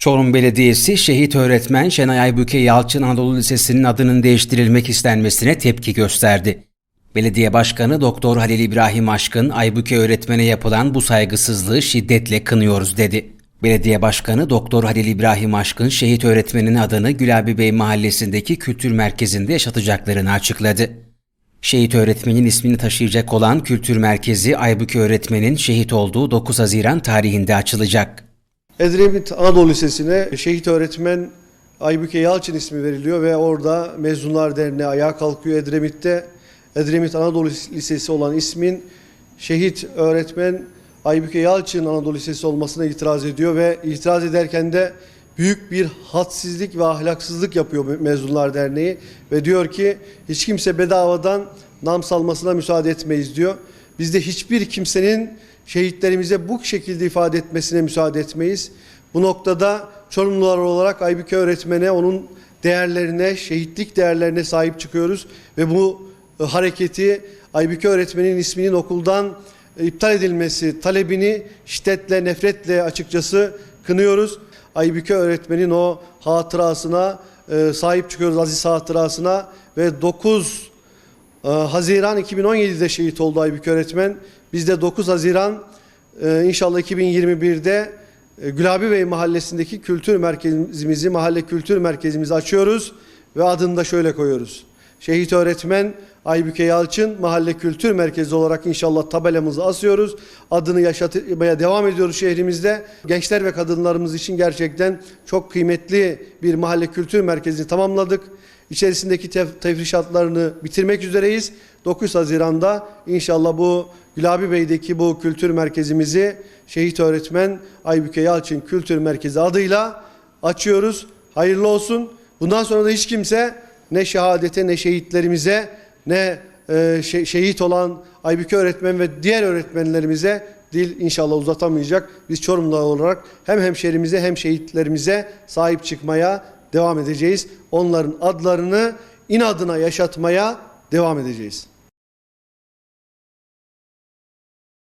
Çorum Belediyesi şehit öğretmen Şenay Aybüke Yalçın Anadolu Lisesi'nin adının değiştirilmek istenmesine tepki gösterdi. Belediye Başkanı Doktor Halil İbrahim Aşkın Aybüke öğretmene yapılan bu saygısızlığı şiddetle kınıyoruz dedi. Belediye Başkanı Doktor Halil İbrahim Aşkın şehit öğretmenin adını Gülabi Bey Mahallesi'ndeki kültür merkezinde yaşatacaklarını açıkladı. Şehit öğretmenin ismini taşıyacak olan kültür merkezi Aybüke öğretmenin şehit olduğu 9 Haziran tarihinde açılacak. Edremit Anadolu Lisesi'ne şehit öğretmen Aybüke Yalçın ismi veriliyor ve orada Mezunlar Derneği ayağa kalkıyor Edremit'te. Edremit Anadolu Lisesi olan ismin şehit öğretmen Aybüke Yalçın Anadolu Lisesi olmasına itiraz ediyor ve itiraz ederken de büyük bir hadsizlik ve ahlaksızlık yapıyor Mezunlar Derneği ve diyor ki hiç kimse bedavadan nam salmasına müsaade etmeyiz diyor. Biz de hiçbir kimsenin şehitlerimize bu şekilde ifade etmesine müsaade etmeyiz. Bu noktada Çorumlular olarak Aybüke öğretmene, onun değerlerine, şehitlik değerlerine sahip çıkıyoruz ve bu e, hareketi Aybüke öğretmenin isminin okuldan e, iptal edilmesi talebini şiddetle, nefretle açıkçası kınıyoruz. Aybüke öğretmenin o hatırasına e, sahip çıkıyoruz, aziz hatırasına ve 9 ee, Haziran 2017'de şehit oldu Aybüke öğretmen. Biz de 9 Haziran e, inşallah 2021'de e, Gülabi Bey mahallesindeki kültür merkezimizi, mahalle kültür merkezimizi açıyoruz ve adını da şöyle koyuyoruz. Şehit öğretmen Aybüke Yalçın Mahalle Kültür Merkezi olarak inşallah tabelamızı asıyoruz. Adını yaşatmaya devam ediyoruz şehrimizde. Gençler ve kadınlarımız için gerçekten çok kıymetli bir mahalle kültür merkezini tamamladık. İçerisindeki tef- tefrişatlarını bitirmek üzereyiz. 9 Haziran'da inşallah bu Gülabi Bey'deki bu kültür merkezimizi şehit öğretmen Aybüke Yalçın Kültür Merkezi adıyla açıyoruz. Hayırlı olsun. Bundan sonra da hiç kimse ne şehadete ne şehitlerimize ne e, şe- şehit olan Aybüke öğretmen ve diğer öğretmenlerimize dil inşallah uzatamayacak. Biz Çorumlular olarak hem hemşerimize hem şehitlerimize sahip çıkmaya devam edeceğiz. Onların adlarını inadına yaşatmaya devam edeceğiz.